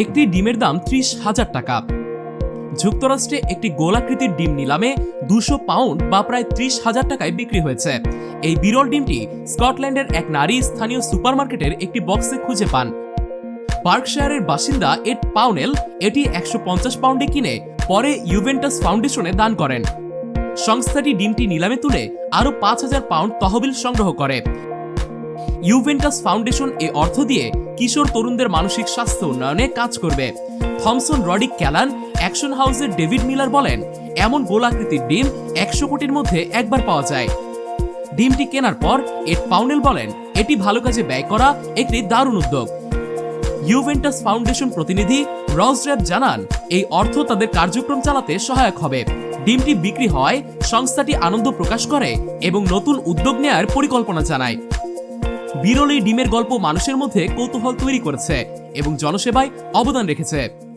একটি ডিমের দাম ত্রিশ হাজার টাকা। যুক্তরাষ্ট্রে একটি গোলাকৃতির ডিম নিলামে দুশো পাউন্ড বা প্রায় ত্রিশ হাজার টাকায় বিক্রি হয়েছে। এই বিরল ডিমটি স্কটল্যান্ডের এক নারী স্থানীয় সুপারমার্কেটের একটি বক্সে খুঁজে পান। পার্কশায়ারের বাসিন্দা এড পাউনেল এটি একশো পঞ্চাশ পাউন্ডে কিনে পরে ইউভেন্টাস ফাউন্ডেশনে দান করেন। সংস্থাটি ডিমটি নিলামে তুলে আরও পাঁচ হাজার পাউন্ড তহবিল সংগ্রহ করে। ইউভেন্টাস ফাউন্ডেশন এ অর্থ দিয়ে কিশোর তরুণদের মানসিক স্বাস্থ্য উন্নয়নে কাজ করবে। থমসন রডিক ক্যালান, অ্যাকশন হাউসের ডেভিড মিলার বলেন, এমন গোলাকৃতির ডিম একশো কোটির মধ্যে একবার পাওয়া যায়। ডিমটি কেনার পর এড পাউনেল বলেন, এটি ভালো কাজে ব্যয় করা একটি দারুণ উদ্যোগ। ইউভেন্টাস ফাউন্ডেশন প্রতিনিধি রসর্যাব জানান, এই অর্থ তাদের কার্যক্রম চালাতে সহায়ক হবে। ডিমটি বিক্রি হওয়ায় সংস্থাটি আনন্দ প্রকাশ করে এবং নতুন উদ্যোগ নেয়ার পরিকল্পনা জানায়। বিরল এই ডিমের গল্প মানুষের মধ্যে কৌতূহল তৈরি করেছে এবং জনসেবায় অবদান রেখেছে।